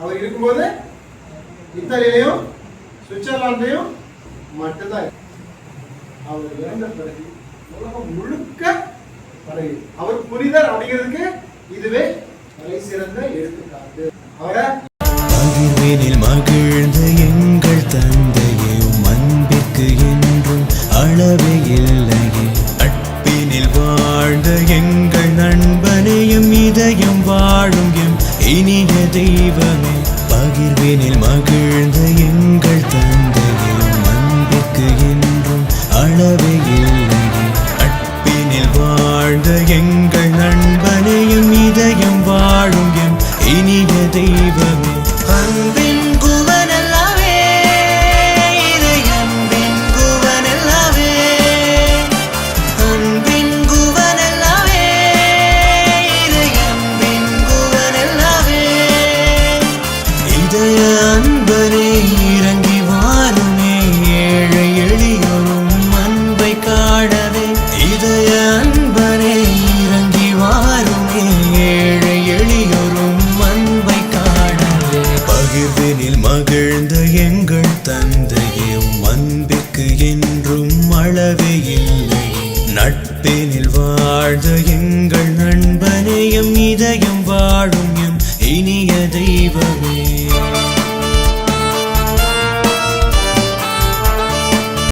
அவர் இருக்கும்போது இத்தாலியிலையும் சுவிட்சர்லாந்தையும் மட்டும்தான் அவர் இறந்த பிறகு உலகம் முழுக்க பரவி. அவர் புனிதர் அப்படிங்கிறதுக்கு இதுவே தலை சிறந்த எடுத்துக்காட்டு. அவரை இனிய தெய்வமே பகிர்வினில் மகிழ்ந்த எங்கள் தந்தையே உம் அன்பிற்கு என்றும் அளவே இல்லை. அட்பினில் வாழ்ந்த எங்கள் நண்பனையும் இதயம் வாழும் என் இனிய தெய்வமே அன்பின் எங்கள் தந்தையே உம் அன்பிற்கு என்றும் அளவே இல்லை. நட்பினில் வாழ்ந்த எங்கள் நண்பனேயம் இதயம் வாழும் என் இனிய தெய்வமே.